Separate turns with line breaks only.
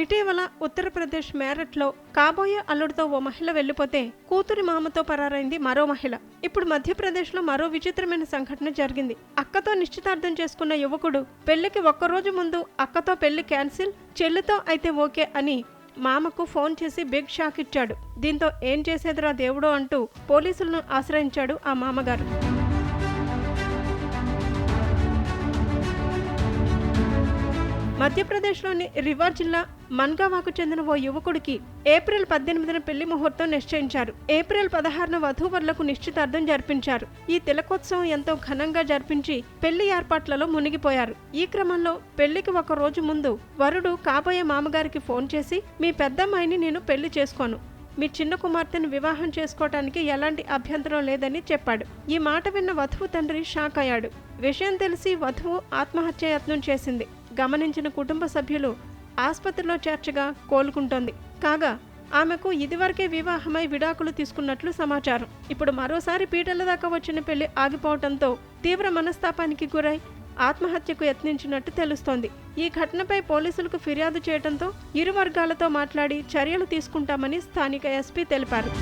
ఇటీవల ఉత్తరప్రదేశ్ మేరట్లో కాబోయే అల్లుడితో ఓ మహిళ వెళ్ళిపోతే కూతురి మామతో పరారైంది మరో మహిళ. ఇప్పుడు మధ్యప్రదేశ్లో మరో విచిత్రమైన సంఘటన జరిగింది. అక్కతో నిశ్చితార్థం చేసుకున్న యువకుడు పెళ్ళికి ఒక్కరోజు ముందు అక్కతో పెళ్ళి క్యాన్సిల్ చెల్లితో అయితే ఓకే అని మామకు ఫోన్ చేసి బిగ్ షాక్ ఇచ్చాడు. దీంతో ఏం చేసేదిరా దేవుడో అంటూ పోలీసులను ఆశ్రయించాడు ఆ మామగారు. మధ్యప్రదేశ్లోని రివర్ జిల్లా మన్గావాకు చెందిన ఓ యువకుడికి ఏప్రిల్ పద్దెనిమిదిన పెళ్ళి ముహూర్తం నిశ్చయించారు. ఏప్రిల్ పదహారున వధూవరులకు నిశ్చితార్థం జరిపించారు. ఈ తిలకోత్సవం ఎంతో ఘనంగా జరిపించి పెళ్ళి ఏర్పాట్లలో మునిగిపోయారు. ఈ క్రమంలో పెళ్ళికి ఒక రోజు ముందు వరుడు కాబోయే మామగారికి ఫోన్ చేసి మీ పెద్దమ్మాయిని నేను పెళ్ళి చేసుకోను. మీ చిన్న కుమార్తెను వివాహం చేసుకోవటానికి ఎలాంటి అభ్యంతరం లేదని చెప్పాడు. ఈ మాట విన్న వధువు తండ్రి షాక్ అయ్యాడు విషయం తెలిసి వధువు ఆత్మహత్య యత్నం చేసింది. గమనించిన కుటుంబ సభ్యులు ఆసుపత్రిలో చేర్చగా కోలుకుంటోంది. కాగా ఆమెకు ఇదివరకే వివాహమై విడాకులు తీసుకున్నట్లు సమాచారం. ఇప్పుడు మరోసారి పీటల దాకా వచ్చిన పెళ్ళి ఆగిపోవడంతో తీవ్ర మనస్తాపానికి గురై ఆత్మహత్యకు యత్నించినట్టు తెలుస్తోంది. ఈ ఘటనపై పోలీసులకు ఫిర్యాదు చేయడంతో ఇరు వర్గాలతో మాట్లాడి చర్యలు తీసుకుంటామని స్థానిక ఎస్పీ తెలిపారు.